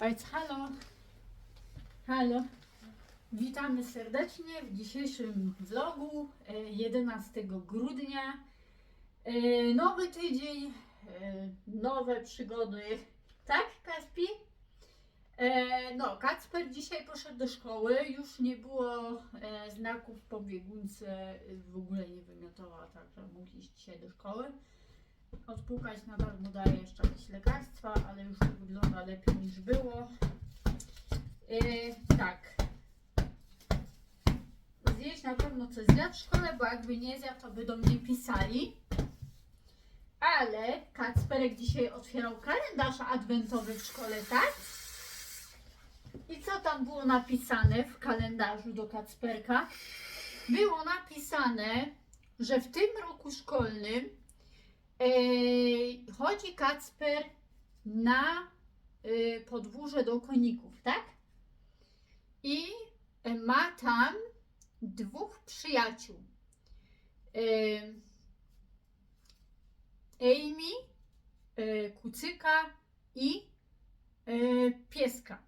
Powiedz halo. Halo. Witamy serdecznie w dzisiejszym vlogu e, 11 grudnia. E, Nowy tydzień, e, nowe przygody. Tak, Kaspi? E, No, Kacper dzisiaj poszedł do szkoły. Już nie było e, znaków po biegunce. W ogóle nie wymiotowała, także mógł iść dzisiaj do szkoły. Odpukać nadal mu daje jeszcze jakieś lekarstwa, ale już wygląda lepiej niż było. Yy, tak. Zjeść na pewno coś zjadł w szkole, bo jakby nie zjadł, to by do mnie pisali. Ale Kacperek dzisiaj otwierał kalendarz adwentowy w szkole, tak? I co tam było napisane w kalendarzu do Kacperka? Było napisane, że w tym roku szkolnym chodzi Kacper na y, podwórze do koników, tak? I ma tam dwóch przyjaciół. Y, Amy, kucyka i pieska.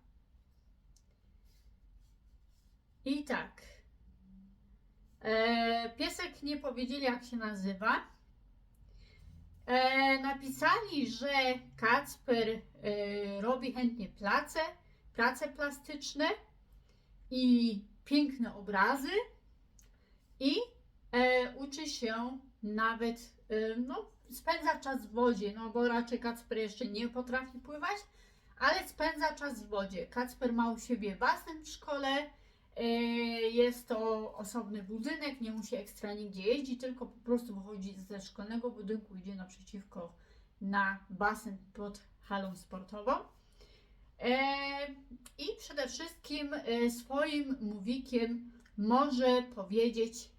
I tak. Piesek nie powiedzieli, jak się nazywa. E, napisali, że Kacper e, robi chętnie place, prace plastyczne i piękne obrazy i e, uczy się nawet, no, spędza czas w wodzie, no bo raczej Kacper jeszcze nie potrafi pływać, ale spędza czas w wodzie. Kacper ma u siebie basen w szkole, jest to osobny budynek, nie musi ekstra nigdzie jeździć, tylko po prostu wychodzi ze szkolnego budynku, idzie naprzeciwko na basen pod halą sportową. E, I przede wszystkim e, swoim mówikiem może powiedzieć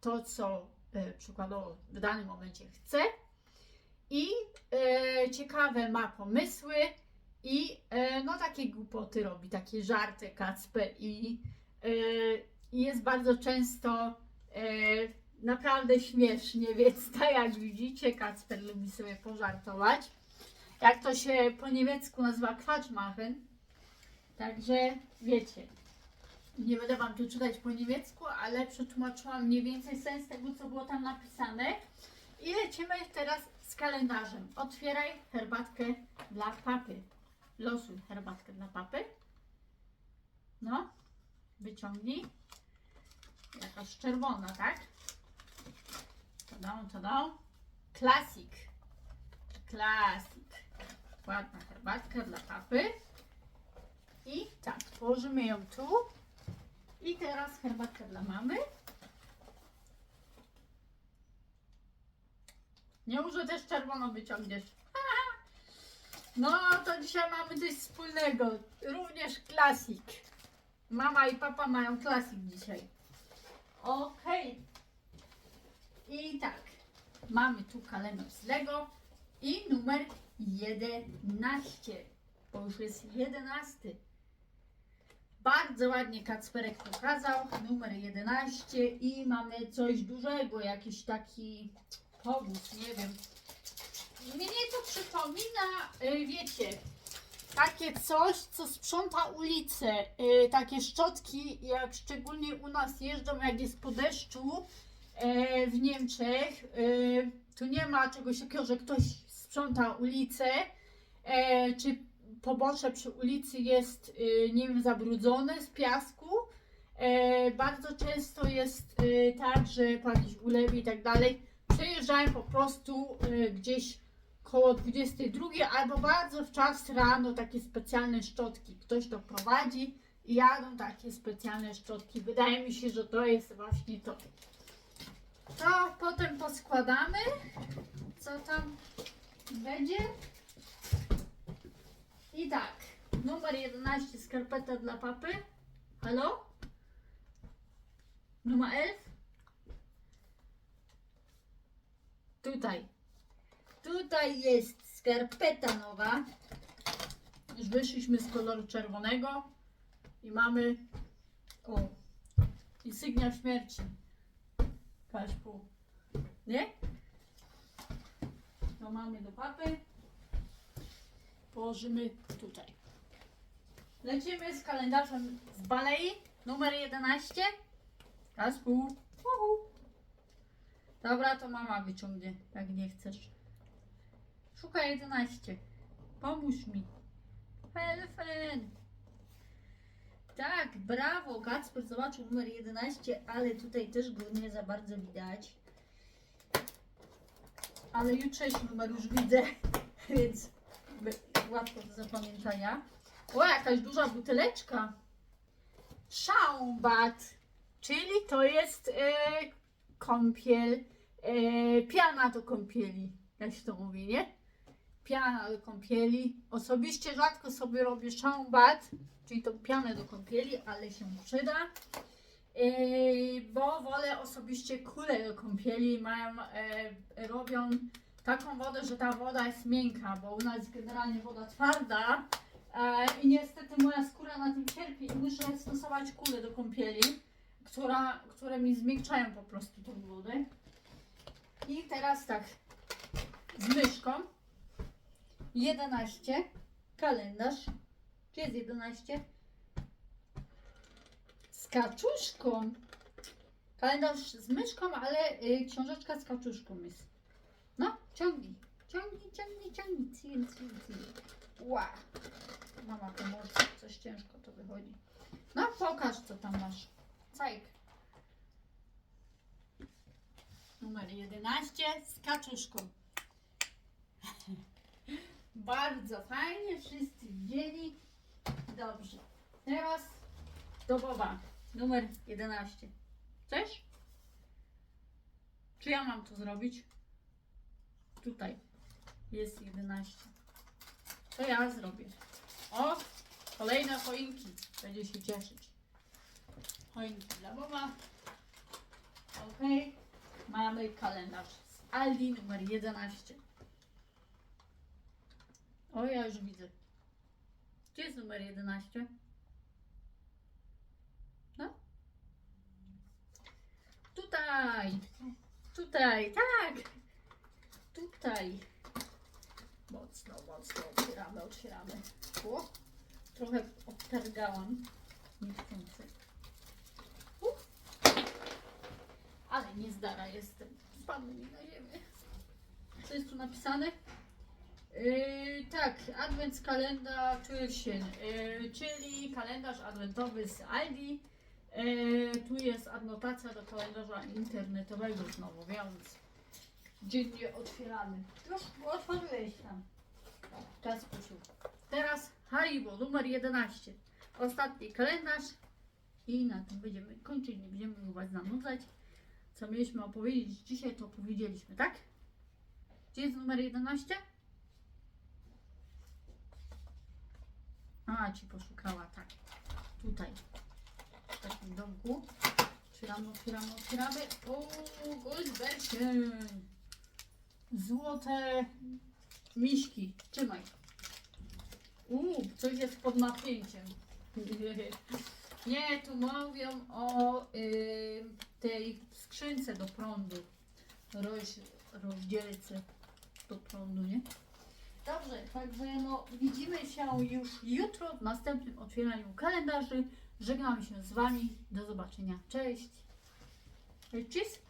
to, co e, przykładowo w danym momencie chce. I ciekawe ma pomysły i no takie głupoty robi, takie żarty Kacper i i jest bardzo często e, naprawdę śmiesznie, więc tak jak widzicie, Kacper lubi sobie pożartować. Jak to się po niemiecku nazywa Quatschmachen. Także wiecie, nie będę Wam tu czytać po niemiecku, ale przetłumaczyłam mniej więcej sens tego, co było tam napisane. I lecimy teraz z kalendarzem. Otwieraj herbatkę dla papy. Losuj herbatkę dla papy. No, wyciągnij. Jakaś czerwona, tak? Tadą, tadą. Klasik. Klasik. Ładna herbatka dla papy. I tak, położymy ją tu. I teraz herbatka dla mamy. Nie może też czerwoną wyciągniesz. No to dzisiaj mamy coś wspólnego. Również klasik. Mama i papa mają klasik dzisiaj. Okej. I tak. Mamy tu kalendarz z Lego i numer 11. Bo już jest 11. Bardzo ładnie Kacperek pokazał. Numer 11 i mamy coś dużego, jakiś taki powóz, nie wiem. Mnie to przypomina, y, wiecie, takie coś, co sprząta ulicę. Y, takie szczotki, jak szczególnie u nas jeżdżą, jak jest po deszczu e, w Niemczech. Y, tu nie ma czegoś takiego, że ktoś sprząta ulicę, e, czy pobocze przy ulicy jest, y, nie wiem, zabrudzone z piasku. E, bardzo często jest y, tak, że po jakiejś ulewie i tak dalej przejeżdżają po prostu y, gdzieś koło 22 albo bardzo w czas rano takie specjalne szczotki. Ktoś to prowadzi i jadą takie specjalne szczotki. Wydaje mi się, że to jest właśnie to. To potem poskładamy. Co tam będzie? I tak, numer 11 skarpeta dla papy. Halo? Numer 11? Tutaj. Tutaj jest skarpeta nowa. Już wyszliśmy z koloru czerwonego i mamy o insygnia śmierci. Kaszpu. Nie? To mamy do papy. Położymy tutaj. Lecimy z kalendarzem z Balei, numer 11. Kaspu. Uhu. Dobra, to mama wyciągnie, jak nie chcesz. Szukaj 11. Pomóż mi. Elfen. Tak, brawo, Kacper zobaczył numer 11, ale tutaj też go nie za bardzo widać. Ale jutrzejszy numer już widzę, więc łatwo do zapamiętania. O, jakaś duża buteleczka. Schaumbat, czyli to jest e, kąpiel, e, piana do kąpieli, jak się to mówi, nie? Piana do kąpieli. Osobiście rzadko sobie robię schaumbat, czyli tą pianę do kąpieli, ale się przyda. E, bo wolę osobiście kulę do kąpieli. Mają, e, robią taką wodę, że ta woda jest miękka, bo u nas jest generalnie woda twarda. E, I niestety moja skóra na tym cierpi i muszę stosować kulę do kąpieli, która, które mi zmiękczają po prostu tą wodę. I teraz tak, z myszką 11, kalendarz, czy jest 11? Z kaczuszką. Kalendarz z myszką, ale y, książeczka z kaczuszką jest. No, ciągnij, ciągnij, ciągnij, ciągnij, cin, cin, cin. Ła. Mama pomoże, coś ciężko to wychodzi. No pokaż co tam masz. Cajk. Numer 11 z kaczuszką. Bardzo fajnie, wszyscy widzieli. Dobrze. Teraz do Boba. Numer 11. Chcesz? Czy ja mam to zrobić? Tutaj jest 11. To ja zrobię. O, kolejne choinki. Będzie się cieszyć. Choinki dla Boba. Ok. Mamy kalendarz z Aldi numer 11. O, ja już widzę. Gdzie jest numer 11? No. Tutaj. Tutaj, tak. Tutaj. Mocno, mocno otwieramy, otwieramy. O, trochę obtargałam. Niechcący. Ale nie zdara jestem. Spadł mi na ziemię. Co jest tu napisane? Yy, tak, Advent kalendarz Türchen, yy, czyli kalendarz adwentowy z Aldi. Yy, tu jest adnotacja do kalendarza internetowego znowu, więc dziennie otwieramy. Już otworzyłeś tam. Czas pusił. Teraz Haribo numer 11. Ostatni kalendarz. I na tym będziemy kończyć, nie będziemy Was zanudzać. Co mieliśmy opowiedzieć dzisiaj, to opowiedzieliśmy, tak? Gdzie jest numer 11? A, ci poszukała, tak. Tutaj. W takim domku. Otwieramy, otwieramy, otwieramy. O, Goldbergen. Złote miśki. Trzymaj. Uuu, coś jest pod napięciem. Nie, tu mówią o y, tej skrzynce do prądu. Roz, rozdzielce do prądu, nie? Dobrze, także no widzimy się już jutro w następnym otwieraniu kalendarzy. Żegnamy się z Wami. Do zobaczenia. Cześć. Cześć.